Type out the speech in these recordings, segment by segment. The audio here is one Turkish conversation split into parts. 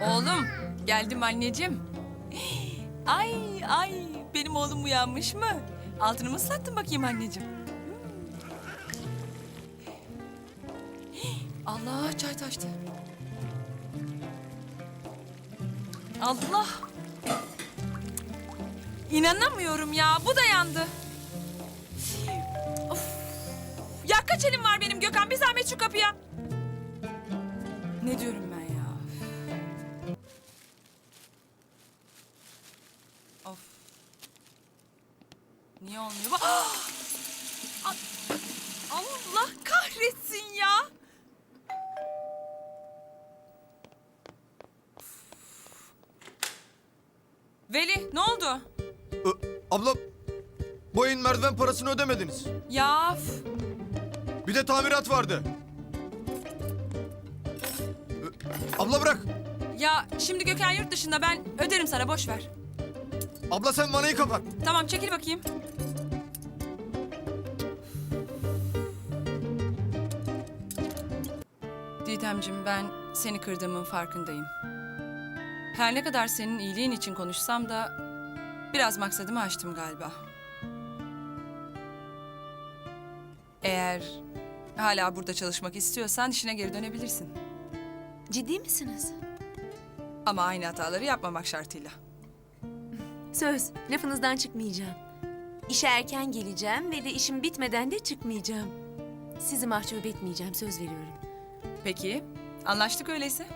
Oğlum, geldim anneciğim. Ay ay, benim oğlum uyanmış mı? Altını mı ıslattın bakayım anneciğim? Allah çay taştı. Allah. İnanamıyorum ya, bu da yandı. Of. Ya kaç elim var benim Gökhan, bir zahmet şu kapıya. Ne diyorum ben ya? Of. Niye olmuyor? bu? Ah! Ah! Allah kahretsin ya. Veli ne oldu? Ö, abla, bu ayın merdiven parasını ödemediniz. Ya f- Bir de tamirat vardı. Abla bırak. ya şimdi Gökhan yurt dışında ben öderim sana boş ver. Abla sen manayı kapat. Tamam çekil bakayım. Didemciğim ben seni kırdığımın farkındayım. Her ne kadar senin iyiliğin için konuşsam da biraz maksadımı aştım galiba. Eğer hala burada çalışmak istiyorsan işine geri dönebilirsin. Ciddi misiniz? Ama aynı hataları yapmamak şartıyla. Söz, lafınızdan çıkmayacağım. İşe erken geleceğim ve de işim bitmeden de çıkmayacağım. Sizi mahcup etmeyeceğim, söz veriyorum. Peki, anlaştık öyleyse.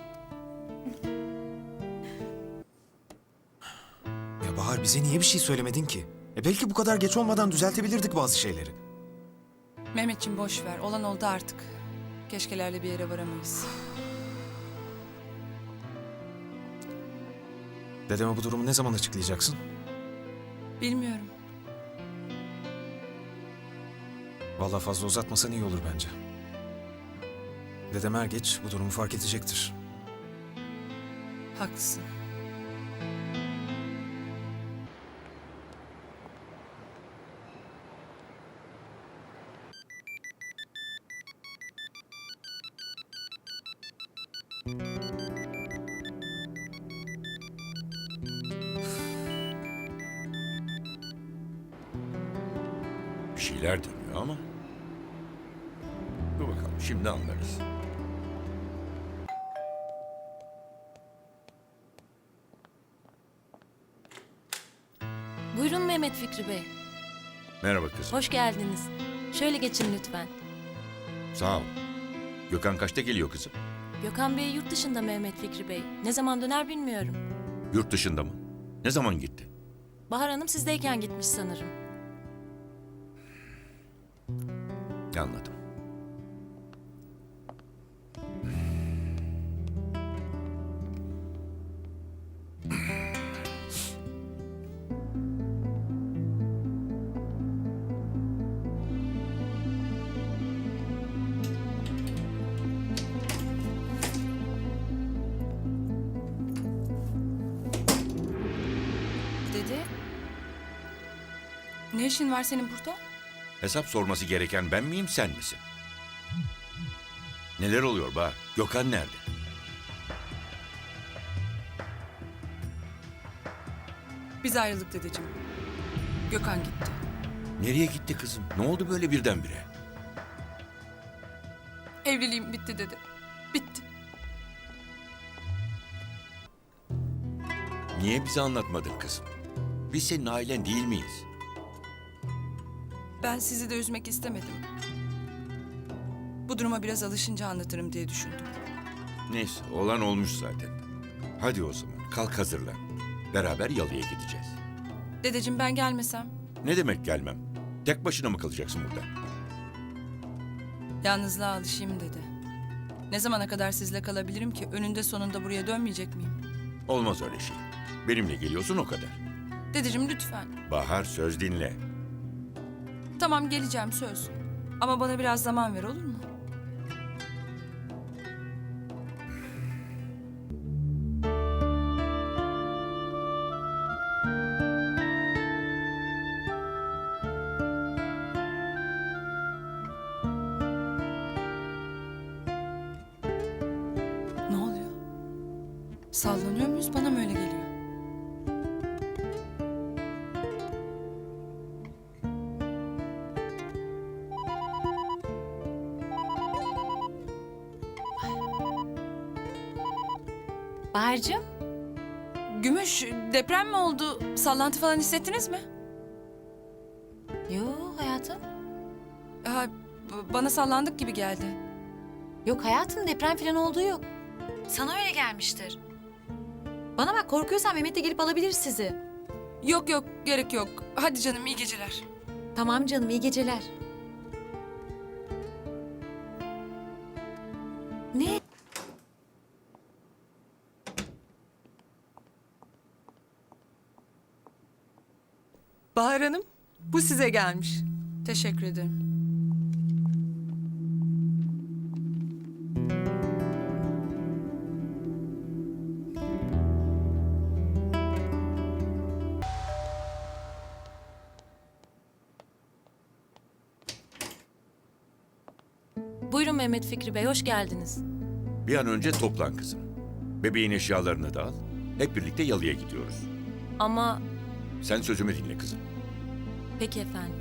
Ya Bahar bize niye bir şey söylemedin ki? E belki bu kadar geç olmadan düzeltebilirdik bazı şeyleri. Mehmetciğim boş ver. Olan oldu artık. Keşkelerle bir yere varamayız. Dedeme bu durumu ne zaman açıklayacaksın? Bilmiyorum. Vallahi fazla uzatmasan iyi olur bence. Dedem er geç bu durumu fark edecektir. Haklısın. Şeyler dönüyor ama. Dur bakalım şimdi anlarız. Buyurun Mehmet Fikri Bey. Merhaba kızım. Hoş geldiniz. Şöyle geçin lütfen. Sağ ol. Gökhan kaçta geliyor kızım? Gökhan Bey yurt dışında Mehmet Fikri Bey. Ne zaman döner bilmiyorum. Yurt dışında mı? Ne zaman gitti? Bahar Hanım sizdeyken gitmiş sanırım. Ne işin var senin burada? Hesap sorması gereken ben miyim sen misin? Neler oluyor Bahar? Gökhan nerede? Biz ayrıldık dedeciğim. Gökhan gitti. Nereye gitti kızım? Ne oldu böyle birdenbire? Evliliğim bitti dedi. Bitti. Niye bize anlatmadın kızım? Biz senin ailen değil miyiz? Ben sizi de üzmek istemedim. Bu duruma biraz alışınca anlatırım diye düşündüm. Neyse olan olmuş zaten. Hadi o zaman kalk hazırlan. Beraber yalıya gideceğiz. Dedeciğim ben gelmesem Ne demek gelmem? Tek başına mı kalacaksın burada? yalnızlığa alışayım dedi. Ne zamana kadar sizle kalabilirim ki? Önünde sonunda buraya dönmeyecek miyim? Olmaz öyle şey. Benimle geliyorsun o kadar. Dedeciğim lütfen. Bahar söz dinle. Tamam geleceğim söz. Ama bana biraz zaman ver olur mu? Sallanıyor muyuz? Bana mı öyle geliyor? Bahar'cığım. Gümüş, deprem mi oldu? Sallantı falan hissettiniz mi? Yo hayatım. Ha, bana sallandık gibi geldi. Yok hayatım deprem falan olduğu yok. Sana öyle gelmiştir. Bana bak korkuyorsan Mehmet de gelip alabilir sizi. Yok yok, gerek yok. Hadi canım, iyi geceler. Tamam canım iyi geceler. Ne? Bahar Hanım, bu size gelmiş. Teşekkür ederim. Buyurun Mehmet Fikri Bey hoş geldiniz. Bir an önce toplan kızım. Bebeğin eşyalarını da al. Hep birlikte yalıya gidiyoruz. Ama Sen sözümü dinle kızım. peki efendim.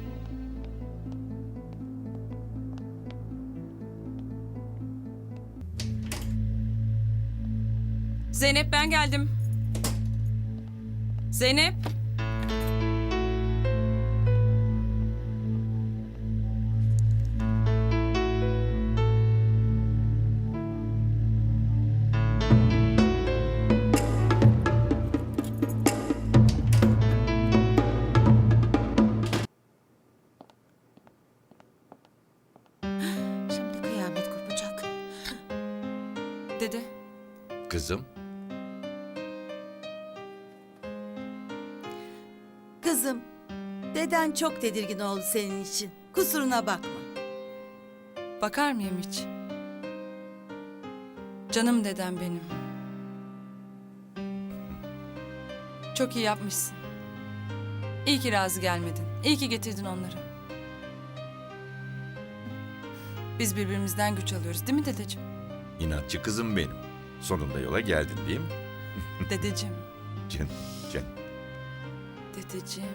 Zeynep ben geldim. Zeynep. Dede. Kızım, Kızım, deden çok tedirgin oldu senin için. Kusuruna bakma. Bakar mıyım hiç? Canım dedem benim. Çok iyi yapmışsın. İyi ki razı gelmedin. İyi ki getirdin onları. Biz birbirimizden güç alıyoruz değil mi dedeciğim? İnatçı kızım benim. Sonunda yola geldin değil mi? Dedeciğim, Can, can. dedeciğim.